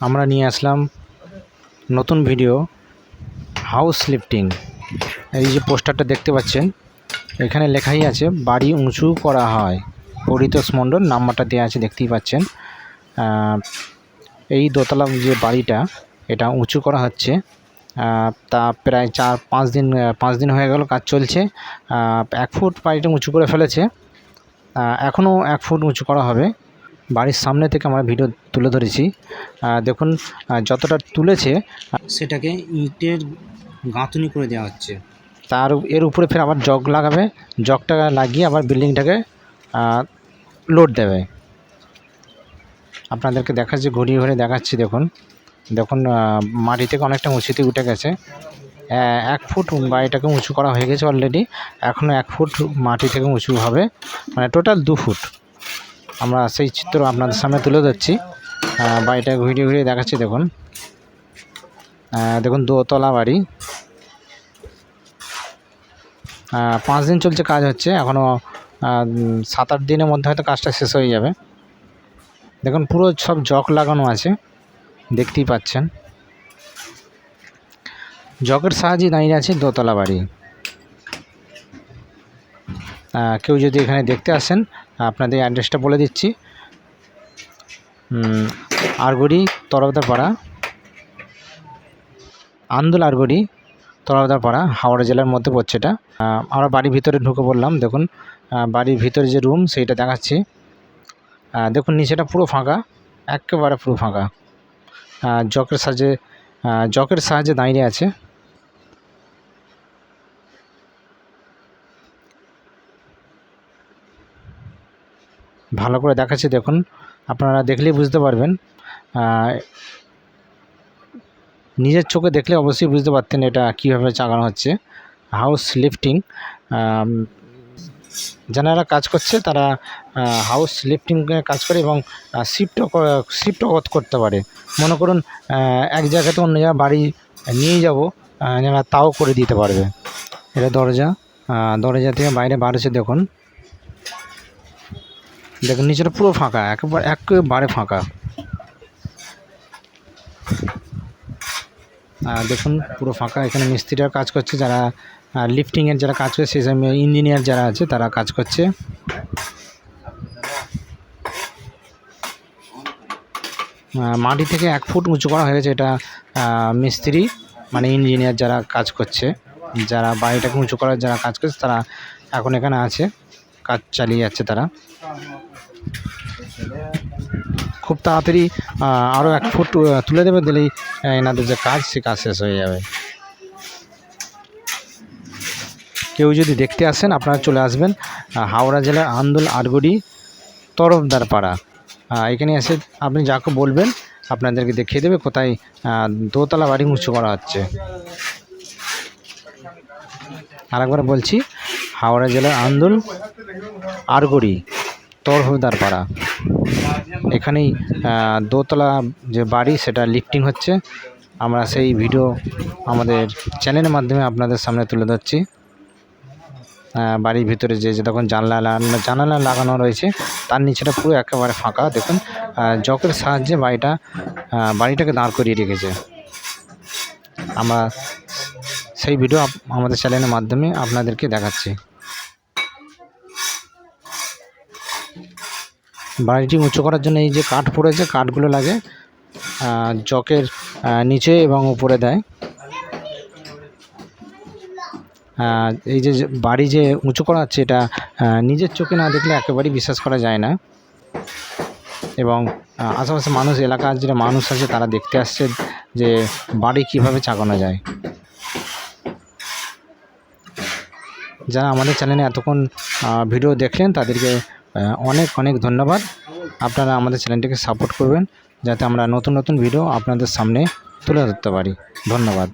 আমরা নিয়ে আসলাম নতুন ভিডিও হাউস লিফটিং এই যে পোস্টারটা দেখতে পাচ্ছেন, এখানে লেখাই আছে, বাড়ি উঁচু করা হয়। পরিতোষ মণ্ডল নাম্বারটা দেওয়া আছে, দেখতেই পাচ্ছেন। এই দোতলা যে বাড়িটা, এটা উঁচু করা হচ্ছে। তা প্রায় চার, পাঁচ দিন পাঁচ দিন হয়ে গেল কাজ চলছে। এক ফুট বাড়িটা উঁচু করে ফেলেছে। এখনও এক ফুট উঁচু করা হবে। বাড়ির সামনে থেকে আমরা ভিডিও তুলে ধরেছি। দেখুন যতটা তুলেছে সেটাকে ইটের গাঁথুনি করে দেওয়া হচ্ছে। তার এর উপরে ফের আবার জগ লাগাবে। জগটা লাগিয়ে আবার বিল্ডিংটাকে লোড দেবে। আপনাদেরকে দেখাচ্ছি ঘুরিয়ে ঘুরে দেখাচ্ছি দেখুন। দেখুন মাটি থেকে অনেকটা উঁচুতে উঠে গেছে। এক ফুট বাড়িটাকে উঁচু করা হয়ে গেছে অলরেডি এখনও এক ফুট মাটি থেকে উঁচু হবে। মানে টোটাল দু ফুট। আমরা সেই চিত্র আপনাদের সামনে তুলে ধরছি। বাড়িটা ঘুরিয়ে ঘুরিয়ে দেখাচ্ছি, দেখুন। দেখুন, দোতলা বাড়ি। পাঁচ দিন চলছে কাজ হচ্ছে এখনও সাত আট দিনের মধ্যে হয়তো কাজটা শেষ হয়ে যাবে। দেখুন, পুরো সব জক লাগানো আছে, দেখতেই পাচ্ছেন। জকের সাহায্যে দাঁড়িয়ে আছে দোতলা বাড়ি। কেউ যদি এখানে দেখতে আসেন, আপনাদের অ্যাড্রেসটা বলে দিচ্ছি। আরগড়ি তরফদার পাড়া আন্দোল আরগড়ি তরফদার পাড়া হাওড়া জেলার মধ্যে পড়ছে এটা। আমরা বাড়ির ভিতরে ঢুকে পড়লাম, দেখুন। বাড়ির ভিতরে যে রুম সেইটা দেখাচ্ছি। দেখুন, নিচেটা পুরো ফাঁকা, একেবারে পুরো ফাঁকা। জকের সাহায্যে জকের সাহায্যে দাঁড়িয়ে আছে। ভালো করে দেখাচ্ছি, দেখুন। আপনারা দেখলেই বুঝতে পারবেন। নিজের চোখে দেখলে অবশ্যই বুঝতে পারতেন এটা কীভাবে চাগানো হচ্ছে। হাউস লিফটিং যারা কাজ করছে তারা হাউস লিফটিং কাজ করে এবং শিফটও শিফটও করতে পারে। মনে করুন এক জায়গা থেকে অন্য জায়গায় বাড়ি নিয়ে যাব যারা তাও করে দিতে পারবে। এটা দরজা দরজা থেকে বাইরে বার হচ্ছে, দেখুন। দেখুন, নিচেটা পুরো ফাঁকা, একেবারে একেবারে ফাঁকা। দেখুন, পুরো ফাঁকা। এখানে মিস্ত্রিরা কাজ করছে, যারা লিফটিংয়ের যারা কাজ করছে সেই সময় ইঞ্জিনিয়ার যারা আছে, তারা কাজ করছে। মাটি থেকে এক ফুট উঁচু করা হয়েছে এটা মিস্ত্রি মানে ইঞ্জিনিয়ার যারা কাজ করছে। যারা বাড়িটাকে উঁচু করার যারা কাজ করছে, তারা এখন এখানে আছে। কাজ চালিয়ে যাচ্ছে তারা। খুব তাড়াতাড়ি আরও এক ফুট তুলে দেবে, দিলেই এনাদের যে কাজ, সে কাজ শেষ হয়ে যাবে। কেউ যদি দেখতে আসেন, আপনারা চলে আসবেন হাওড়া জেলার আন্দোল আটগড়ি তরফদার পাড়া এখানে এসে আপনি যাকে বলবেন, আপনাদেরকে দেখিয়ে দেবে কোথায় দোতলা বাড়ি উঁচু করা হচ্ছে। আরেকবার বলছি, হাওড়া জেলার আন্দোল আরগড়ি তরফদার পাড়া এখানেই দোতলা যে বাড়ি, সেটা লিফটিং হচ্ছে। আমরা সেই ভিডিও আমাদের চ্যানেলের মাধ্যমে আপনাদের সামনে তুলে ধরছি। বাড়ির ভিতরে যে যে তখন জানলা জানালা লাগানো রয়েছে, তার নিচেটা পুরো একেবারে ফাঁকা। দেখুন জকের সাহায্যে বাড়িটা বাড়িটাকে দাঁড় করিয়ে রেখেছে। আমরা সেই ভিডিও আমাদের চ্যানেলের মাধ্যমে আপনাদেরকে দেখাচ্ছি। বাড়িটি উঁচু করার জন্য এই যে কাঠ পড়েছে, কাঠগুলো লাগে জকের নিচে এবং উপরে দেয়। এই যে বাড়ি যে উঁচু করা হচ্ছে এটা নিজের চোখে না দেখলে একেবারেই বিশ্বাস করা যায় না। এবং আশেপাশে মানুষ, এলাকার যে মানুষ আছে, তারা দেখতে আসছে যে বাড়ি কীভাবে চাগানো যায়। যারা আমাদের চ্যানেলে এতক্ষণ ভিডিও দেখলেন, তাদেরকে অনেক অনেক ধন্যবাদ। আপনারা আমাদের চ্যানেলটিকে সাপোর্ট করবেন যাতে আমরা নতুন নতুন ভিডিও আপনাদের সামনে তুলে ধরতে পারি। ধন্যবাদ।